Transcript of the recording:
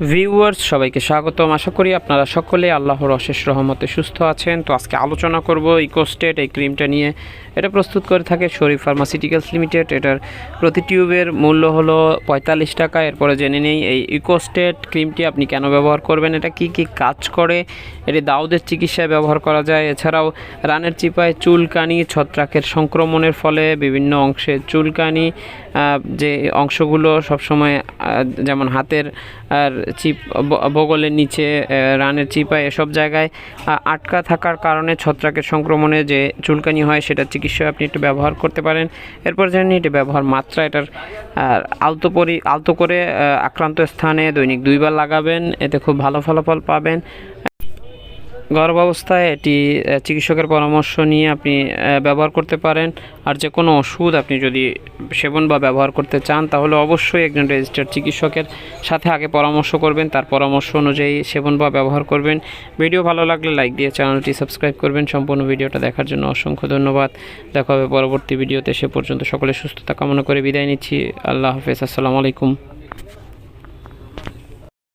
Viewers সবাইকে স্বাগতম। আশা করি আপনারা সকলে আল্লাহর অশেষ রহমতে সুস্থ আছেন। তো আজকে আলোচনা করব ইকোস্টেট এই ক্রিমটা নিয়ে। এটা প্রস্তুত করে থাকে শরীফ ফার্মাসিউটিক্যালস লিমিটেড। এটার প্রতি টিউবের মূল্য হলো পঁয়তাল্লিশ টাকা। এরপরে জেনে নেই, এই ইকোস্টেট ক্রিমটি আপনি কেন ব্যবহার করবেন? এটা কি কি কাজ করে? এটি দাউদের চিকিৎসায় ব্যবহার করা যায়। এছাড়াও রানের চিপায় চুলকানি, ছত্রাকের সংক্রমণের ফলে বিভিন্ন অংশে চুলকানি যে অংশগুলো সবসময় যেমন হাতের, আর চিপ বগলের নিচে রানের চিপায় এসব জায়গায় আটকা থাকার কারণে ছত্রাকের সংক্রমণে যে চুলকানি হয় সেটা চিকিৎসায় আপনি একটু ব্যবহার করতে পারেন। এরপর জানি এটা ব্যবহার মাত্রা, এটার আলতো পরি, আলতো করে আক্রান্ত স্থানে দৈনিক দুইবার লাগাবেন। এতে খুব ভালো ফলাফল পাবেন। গর্ভ অবস্থায় এটি চিকিৎসকের পরামর্শ নিয়ে আপনি ব্যবহার করতে পারেন। আর যে কোনো ওষুধ আপনি যদি সেবন বা ব্যবহার করতে চান, তাহলে অবশ্যই একজন রেজিস্টার্ড চিকিৎসকের সাথে আগে পরামর্শ করবেন। তার পরামর্শ অনুযায়ী সেবন বা ব্যবহার করবেন। ভিডিও ভালো লাগলে লাইক দিয়ে চ্যানেলটি সাবস্ক্রাইব করবেন। সম্পূর্ণ ভিডিওটা দেখার জন্য অসংখ্য ধন্যবাদ। দেখা হবে পরবর্তী ভিডিওতে। সে পর্যন্ত সকলে সুস্থতা কামনা করে বিদায় নিচ্ছি। আল্লাহ হাফেজ। আসসালামু আলাইকুম।